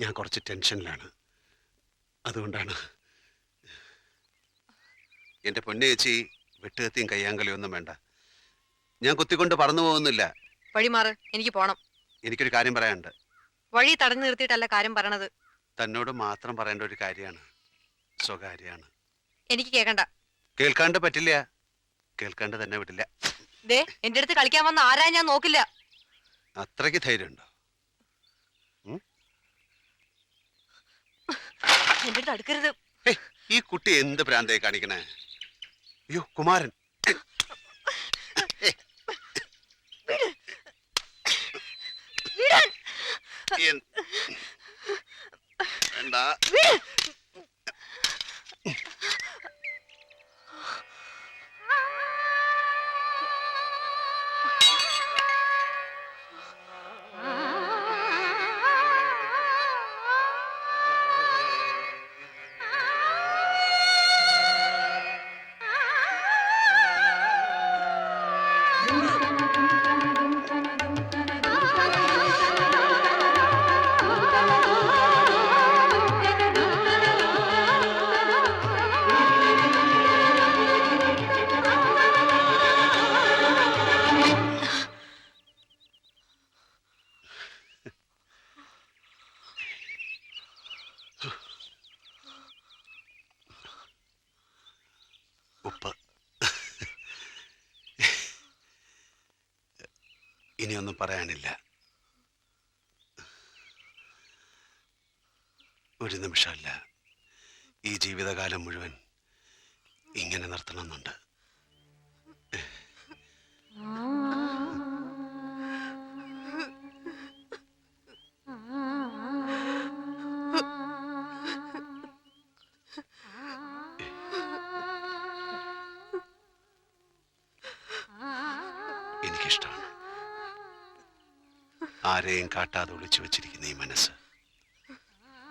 ഞാൻ കുറച്ച് ടെൻഷനിലാണ്. അതുകൊണ്ടാണ്. എന്റെ പൊന്നേച്ചി വെട്ടുകത്തിയും കയ്യാങ്കലിയൊന്നും വേണ്ട. ഞാൻ കുത്തിക്കൊണ്ട് പറന്നു പോകുന്നില്ല. വഴിമാറ് എനിക്ക് പോണം. എനിക്കൊരു കാര്യം പറയാനുണ്ട്. വഴി തടഞ്ഞു നിർത്തിയിട്ടല്ല കാര്യം പറയണത്. തന്നോട് മാത്രം പറയേണ്ട ഒരു കാര്യമാണ്. സ്വകാര്യമാണ്. എനിക്ക് കേൾക്കണ്ട കേൾക്കാണ്ട് പറ്റില്ല. കേൾക്കാണ്ട് തന്നെ വിടില്ല. ദേ എന്റെ അടുത്ത് കളിക്കാൻ വന്ന ആരാ ഞാൻ നോക്കില്ല. അത്രയ്ക്ക് ധൈര്യമുണ്ടോ? എന്റെ അടുത്ത് അടുക്കരുത് ഹേയ്, ഈ കുട്ടി എന്ത് ഭ്രാന്തായി കാണിക്കണേ? അയ്യോ കുമാരൻ. എൻ- വേണ്ട. ഇനിയൊന്നും പറയാനില്ല. ഒരു നിമിഷമല്ല. ഈ ജീവിതകാലം മുഴുവൻ ഇങ്ങനെ നിർത്തണമെന്നുണ്ട്. എനിക്കിഷ്ടമാണ്. ആരെയും കാട്ടാതെ ഒളിച്ചു വെച്ചിരിക്കുന്ന ഈ മനസ്സ്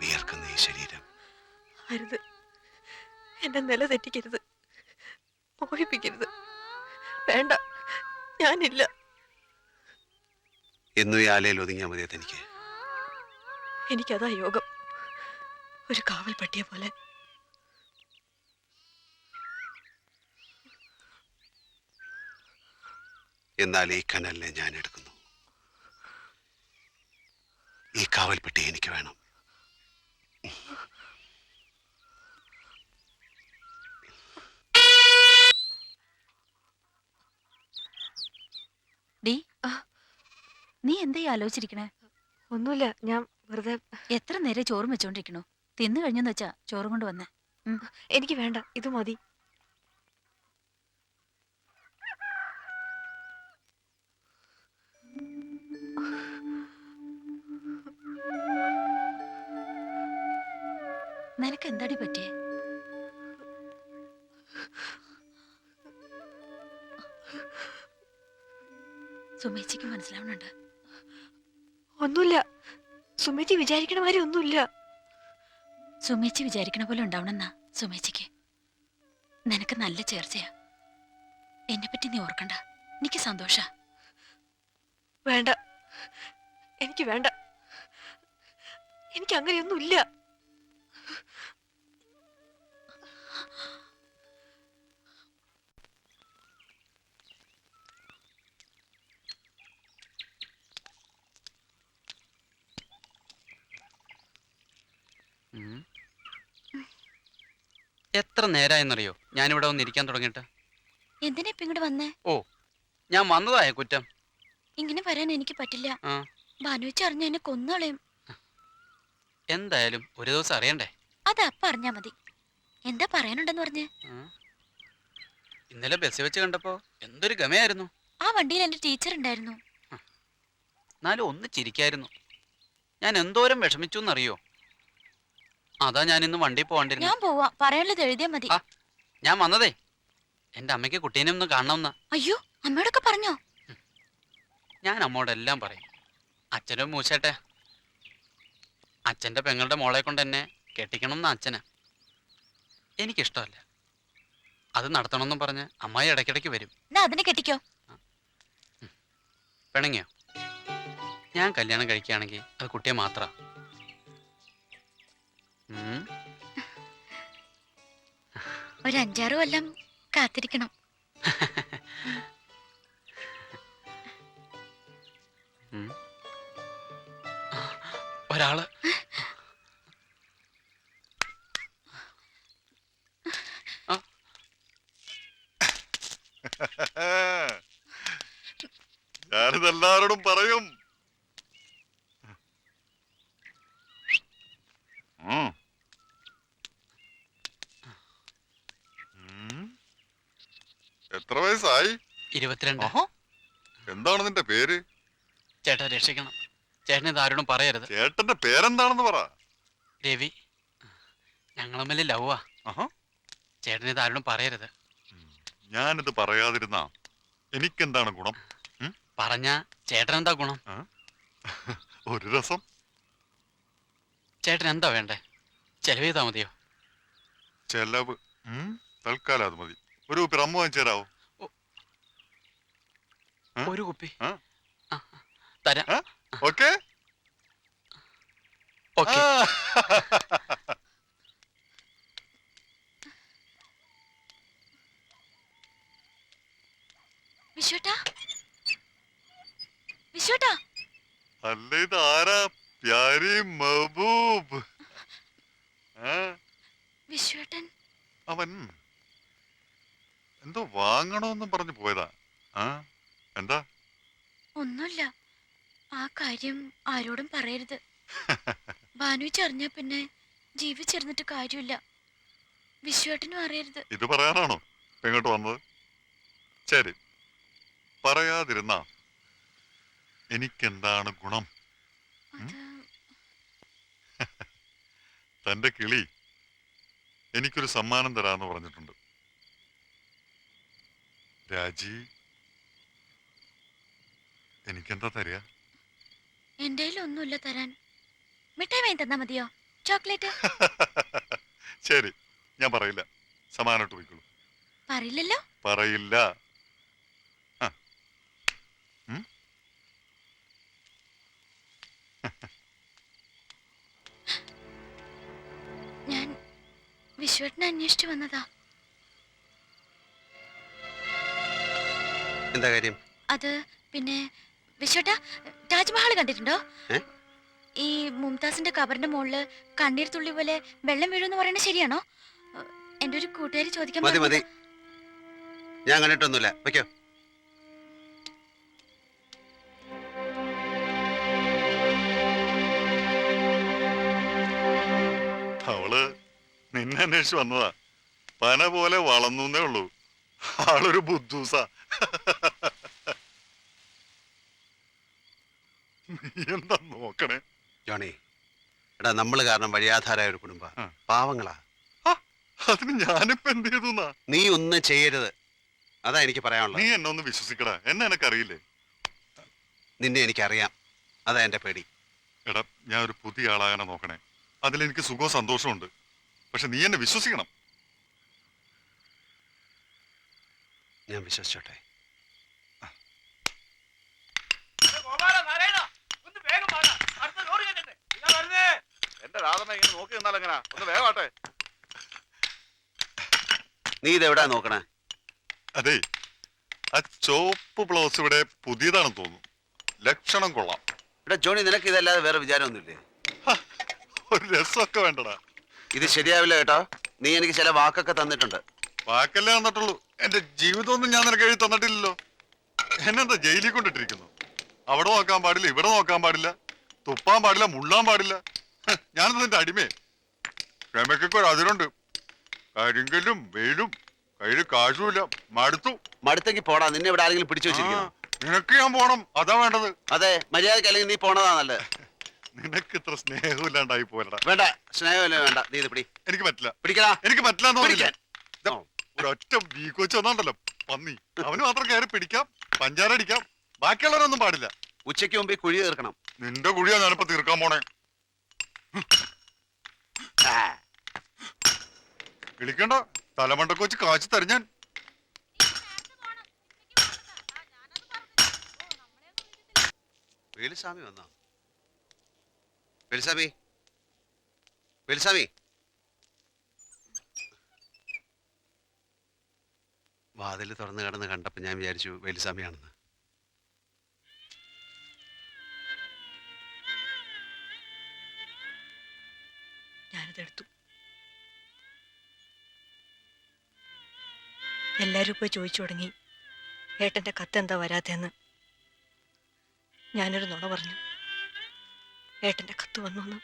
വിയർക്കുന്ന ഈ ശരീരം. അരുത്. എന്റെ നില തെറ്റിക്കരുത് മോഹിപ്പിക്കരുത്. വേണ്ട. ഞാനില്ല. എന്നും ഈ ആലയിൽ ഒതുങ്ങിയാൽ മതിയോ തനിക്ക് എനിക്കതാ യോഗം. ഒരു കാവൽ പട്ടിയെ പോലെ. എന്നാൽ ഈ കനലിനെ ഞാൻ എടുക്കുന്നു. ഈ കാവൽപ്പെട്ടി എനിക്ക് വേണം. ഡി നീ എന്തായി ആലോചിച്ചിരിക്കണേ? ഒന്നുമില്ല ഞാൻ വെറുതെ എത്ര നേരം ചോറും വെച്ചോണ്ടിരിക്കണോ? തിന്നു കഴിഞ്ഞെന്ന് വെച്ചാ ചോറും കൊണ്ട് വന്നേ. എനിക്ക് വേണ്ട ഇത് മതി. നിനക്ക് എന്താടി പറ്റിയേ? സുമേച്ചിക്ക് മനസ്സിലാവണുണ്ട് ഒന്നുമില്ല. സുമേച്ചി വിചാരിക്കണ മാതിരി ഒന്നുമില്ല. സുമേച്ചി വിചാരിക്കണ പോലെ ഉണ്ടാവണമെന്നാ സുമേച്ചിക്ക്. നിനക്ക് നല്ല ചേർച്ചയാ. എന്നെപ്പറ്റി നീ ഓർക്കണ്ട. എനിക്ക് സന്തോഷ. വേണ്ട. എനിക്ക് വേണ്ട. എനിക്ക് അങ്ങനെയൊന്നും എത്ര നേരായെന്നറിയോ? ഞാനിവിടെ വന്ന് ഇരിക്കാൻ തുടങ്ങിയിട്ട്. എന്തിനാ ഇപ്പൊ ഇങ്ങോട്ട് വന്നേ? ഞാൻ വന്നതായ കുറ്റം? ഇങ്ങനെ വരാൻ എനിക്ക് പറ്റില്ല. ആ. ഭാനുവച്ച് അറിഞ്ഞ എന്നെ കൊന്നോളയും. എന്തായാലും ഒരു ദിവസം അറിയണ്ടേ? അത് അപ്പ അറിഞ്ഞാ മതി. എന്താ പറയാനുണ്ടെന്ന് പറഞ്ഞേ? ആ. ഇന്നലെ ബസ് വെച്ച് കണ്ടപ്പോ എന്തൊരു ഗമയായിരുന്നു. ആ വണ്ടിയിൽ എന്റെ ടീച്ചർ ഉണ്ടായിരുന്നു. എന്നാലും ഒന്ന് ചിരിക്കായിരുന്നു. ഞാൻ എന്തോരം വിഷമിച്ചു എന്നറിയോ അതാ ഞാൻ ഇന്ന് വണ്ടി പോവാണ്ടിരുന്നു. ഞാൻ പോവാ. പറയാനുള്ളത് എഴുതിയാ മതി. ആ. ഞാൻ വന്നതേ. എന്റെ അമ്മയ്ക്ക് കുട്ടീനെ ഒന്ന് കാണണമെന്ന അയ്യോ അമ്മയോടൊക്കെ പറഞ്ഞോ? ഞാൻ അമ്മോടെല്ലാം പറയും. അച്ഛനും മൂശട്ടെ അച്ഛന്റെ പെങ്ങളുടെ മോളെ കൊണ്ട് എന്നെ കെട്ടിക്കണം എന്ന അച്ഛന്. എനിക്കിഷ്ടമല്ല. അത് നടത്തണമെന്നും പറഞ്ഞ് അമ്മായി ഇടയ്ക്കിടയ്ക്ക് വരും. എന്നാ അതിനെ കെട്ടിക്കോ. പിണങ്ങിയോ? ഞാൻ കല്യാണം കഴിക്കുകയാണെങ്കിൽ അത് കുട്ടിയെ മാത്ര. ഒരു അഞ്ചാറ് കൊല്ലം കാത്തിരിക്കണം. ഒരാൾ. ഞാനിതെല്ലാരോടും പറയും. ഇരുപത്തിരണ്ട്. എന്താണ് നിന്റെ പേര്? ചേട്ടൻ രക്ഷിക്കണം. ചേട്ടൻ ഇത് ആരോടും പറയരുത്. ചേട്ടന്റെ പേരെന്താണെന്ന് പറ. രവി ഞങ്ങൾ തമ്മിൽ ലവാ ആഹാ. ചേട്ടൻ ഇത് ആരോടും പറയരുത്. ഞാനിത് പറയാതിരുന്ന എനിക്കെന്താണ് ഗുണം? പറഞ്ഞ ചേട്ടൻ എന്താ ഗുണം ഒരു രസം. ചേട്ടൻ എന്താ വേണ്ടേ? ചെലവ് ചെയ്താ മതിയോ? ചെലവ്. തൽക്കാലം അത് മതി. ഒരു വാങ്ങിച്ചേരാവോ വാങ്ങിച്ചു തരാവോ? ഒരു കുപ്പി. തരാം. ഓക്കെ. ഓക്കെ. അല്ല ഇത് ആരാ? പ്യാരി മഹബൂബ്. വിശ്വേട്ടൻ. അവൻ എന്തോ വാങ്ങണോന്നും പറഞ്ഞു പോയതാ. ആ. എന്താ? ഒന്നുമില്ല ആ കാര്യം ആരോടും പറയരുത്. ഭാനുവിച്ച് അറിഞ്ഞാ പിന്നെ ജീവിച്ചിരുന്നിട്ട് കാര്യമില്ല. വിശ്വേട്ടനും അറിയരുത്. ഇത് പറയാനാണോ? എങ്ങോട്ട് ഇങ്ങോട്ട് വന്നത്? ശരി. പറയാതിരുന്ന എനിക്കെന്താണ് ഗുണം? തന്റെ കിളി എനിക്കൊരു സമ്മാനം തരാന്ന് പറഞ്ഞിട്ടുണ്ട്. രാജി എനിക്കെന്താ തരിക? എന്റെ ഒന്നുമില്ല തരാൻ. മിഠായി വാങ്ങി തന്നാ മതിയോ? ചോക്ലേറ്റ്? ശരി ഞാൻ പറയില്ല. സമാനമായിട്ട് പോയിക്കോളൂ. പറയില്ലല്ലോ? പറയില്ല. ആ. ഞാൻ വിശ്വട്ടിനെ അന്വേഷിച്ചു വന്നതാ. എന്താ കാര്യം? അത് പിന്നെ വിശ്വട്ട താജ്മഹൽ കണ്ടിട്ടുണ്ടോ? ഈ മുംതാസിന്റെ കബറിന്റെ മുകളിൽ കണ്ണീർ തുള്ളി പോലെ വെള്ളം വീഴുമെന്ന് പറയുന്നത് ശരിയാണോ? എന്റെ ഒരു കൂട്ടുകാരി ചോദിക്കാൻ മതി മതി. ഞാൻ കണ്ടിട്ടൊന്നുമില്ല. വെക്കോ അവൾ നിന്നെ അന്വേഷിച്ച് വന്നതാ. പന പോലെ വളർന്നേ ഉള്ളൂ. ആളൊരു ബുദ്ധൂസ നീ എന്താ നോക്കണേ? ജോണി എടാ നമ്മൾ കാരണം വഴിയാധാരായ ഒരു കുടുംബ. പാവങ്ങളാ. അതിന് ഞാനിപ്പോ എന്ത് ചെയ്തു നീ ഒന്നും ചെയ്യരുത്. അതാ എനിക്ക് പറയാനുള്ളത്. നീ എന്നെ ഒന്ന് വിശ്വസിക്കടാ. എന്നെ എനക്കറിയില്ലേ? നിന്നെ എനിക്കറിയാം. അതാ എന്റെ പേടി. എടാ ഞാൻ ഒരു പുതിയ ആളാകാനാ നോക്കണേ. അതിലെനിക്ക് സുഖവും സന്തോഷമുണ്ട് പക്ഷെ നീ എന്നെ വിശ്വസിക്കണം. ഞാൻ വിശ്വസിച്ചോട്ടെ. രാധമ്മ ഇങ്ങനെ നോക്കി നിന്നാൽ എങ്ങനാ? ഒന്ന് വേഗമാട്ടെ നീ ഇതെവിടാ നോക്കണേ? അതെ ആ ചോപ്പ് ബ്ലൗസ് ഇവിടെ പുതിയതാണെന്ന് തോന്നുന്നു. ലക്ഷണം കൊള്ളാം. ഇവിടെ ജോണി നിനക്ക് ഇതല്ലാതെ വേറെ വിചാരമൊന്നുമില്ലേ? ഒരു രസമൊക്കെ വേണ്ടടാ. ഇത് ശരിയാവില്ല കേട്ടോ. നീ എനിക്ക് ചില വാക്കൊക്കെ തന്നിട്ടുണ്ട്. വാക്കല്ലേ തന്നിട്ടുള്ളൂ. എന്റെ ജീവിതമൊന്നും ഞാൻ നിനക്ക് എഴുതി തന്നിട്ടില്ലല്ലോ. എന്നെന്താ ജയിലിൽ കൊണ്ടിട്ടിരിക്കുന്നു? അവിടെ നോക്കാൻ പാടില്ല ഇവിടെ നോക്കാൻ പാടില്ല തുപ്പാൻ പാടില്ല മുള്ളാൻ പാടില്ല. നിന്റെ അടിമേ? ക്ഷമയ്ക്കൊക്കെ ഒരു അതിരുണ്ട്. കരിങ്കല്ലും വെയിലും കയ്യിൽ കാശുമില്ല. മടുത്തു. മടുത്തെങ്കിൽ പോടാ. നിന്നെ ഇവിടെ ആരെങ്കിലും പിടിച്ചു വെച്ചിരിക്കുന്നു നിനക്ക് ഞാൻ പോണം. അതാ വേണ്ടത്. അതെ മര്യാദയ്ക്ക് അല്ലെങ്കിൽ നീ പോണതാ നല്ലത്. നിനക്ക് ഇത്ര സ്നേഹമില്ലാണ്ടായി പോലടാ വേണ്ട സ്നേഹമല്ലേ വേണ്ട. നീ ഇത് പിടി. എനിക്ക് പറ്റില്ല. പിടിക്കടാ. എനിക്ക് പറ്റില്ല എന്ന് പറഞ്ഞില്ല പിടിക്കാൻ ദാ, ഒരൊറ്റ വന്നാണ്ടല്ലോ. പന്നി. അവന് മാത്രം കയറി പിടിക്കാം. പഞ്ചാര അടിക്കാം. ബാക്കിയുള്ളവരൊന്നും പാടില്ല. ഉച്ചയ്ക്ക് മുമ്പ് ഈ കുഴി തീർക്കണം. നിന്റെ കുഴിയാ ഞാനിപ്പോ തീർക്കാൻ പോണേ. വിളിക്കണ്ട. തലമണ്ട കൊച്ചു കാച്ചു തരഞ്ഞാൻ വേലുസ്വാമി വന്നോ? വേലുസ്വാമി? വേലുസ്വാമി? വാതിൽ തുറന്നു കിടന്ന് കണ്ടപ്പോൾ ഞാൻ വിചാരിച്ചു വേലുസ്വാമിയാണെന്ന്. ഞാനിതെടുത്തു എല്ലാവരും ഇപ്പോൾ ചോദിച്ചു തുടങ്ങി. ഏട്ടന്റെ കത്ത് എന്താ വരാത്തെന്ന് ഞാനൊരു നുണ പറഞ്ഞു. ഏട്ടന്റെ കത്ത് വന്നു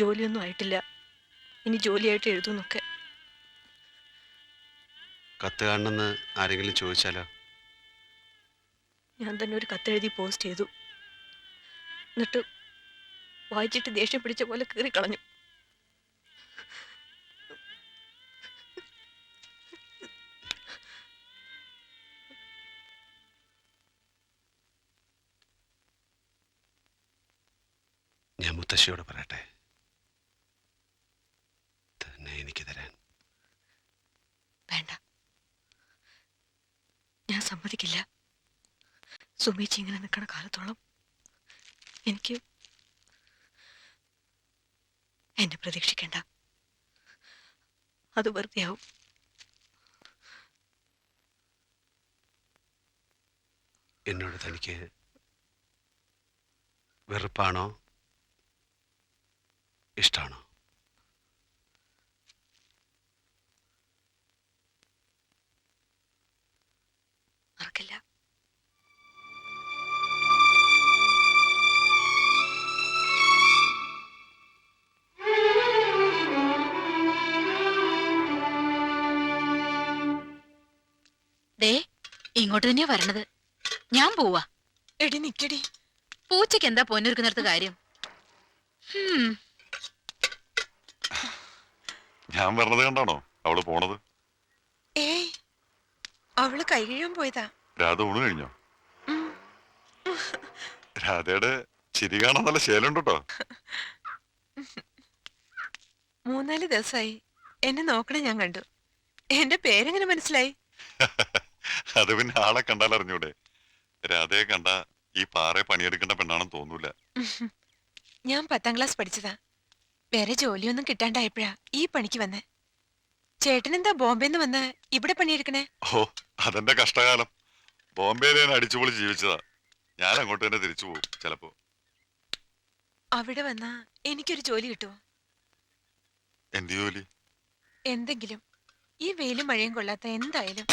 ജോലിയൊന്നും ആയിട്ടില്ല. ഇനി ജോലിയായിട്ട് എഴുതുന്നൊക്കെ. കത്ത് കാണണമെന്ന് ആരെങ്കിലും ചോദിച്ചാലോ? ഞാൻ തന്നെ ഒരു കത്തെഴുതി പോസ്റ്റ് ചെയ്തു. എന്നിട്ട് വായിച്ചിട്ട് ദേഷ്യം പിടിച്ച പോലെ കീറി മുത്തശ്ശിയോട് പറയട്ടെ? തന്നെ എനിക്ക് തരാൻ. വേണ്ട. ഞാൻ സമ്മതിക്കില്ല. സുമേച്ചി ഇങ്ങനെ നിൽക്കണ കാലത്തോളം എനിക്ക് എന്നെ പ്രതീക്ഷിക്കേണ്ട. അത് വെറുതെയാവും. എന്നോട് തനിക്ക് വെറുപ്പാണോ? ഇഷ്ടമാണോ. മറക്കില്ല. ദേ ഇങ്ങോട്ട് തന്നെയാ വരണത്. ഞാൻ പോവാ. എടി നിക്കടി. പൂച്ചയ്ക്ക് എന്താ പൊന്നൊരുക്കുന്നിടത്ത് കാര്യം? ഹും, ഞാൻ വരണത് കണ്ടാണോ? അവൾ പോണത്. ഏയ് അവൾ കഴിയാൻ പോയതാ. രാധ ഊണ് കഴിഞ്ഞോ? രാധയുടെ ചിരി കാണാൻ നല്ല ശേലുണ്ട് കേട്ടോ. മൂന്നാൽ ദിവസമായി എന്നെ നോക്കണേ ഞാൻ കണ്ടു. എന്റെ പേരെങ്ങനെ മനസ്സിലായി? അത് പിന്നെ ആളെ കണ്ടാൽ അറിഞ്ഞൂടെ. രാധയെ കണ്ട ഈ പാറ പണിയെടുക്കേണ്ട പെണ്ണാണെന്ന് തോന്നൂല. ഞാൻ പത്താം ക്ലാസ് പഠിച്ചതാ. വേറെ ജോലിയൊന്നും കിട്ടാണ്ടായപ്പോഴാ ഈ പണിക്ക് വന്നെ. ചേട്ടനെന്താ ബോംബെന്ന് വന്ന് ഇവിടെ പണിയെടുക്കണേ? ഓ അതെന്റെ കഷ്ടകാലം. ബോംബെയിൽ ഞാൻ അടിച്ചുപൊളി ജീവിച്ചതാ. ഞാൻ അങ്ങോട്ട് തന്നെ തിരിച്ചു പോകും ചിലപ്പോ. അവിടെ വന്നാ എനിക്കൊരു ജോലി കിട്ടുമോ എന്ത് ജോലി? എന്തെങ്കിലും. ഈ വെയിലും മഴയും കൊള്ളാത്ത എന്തായാലും.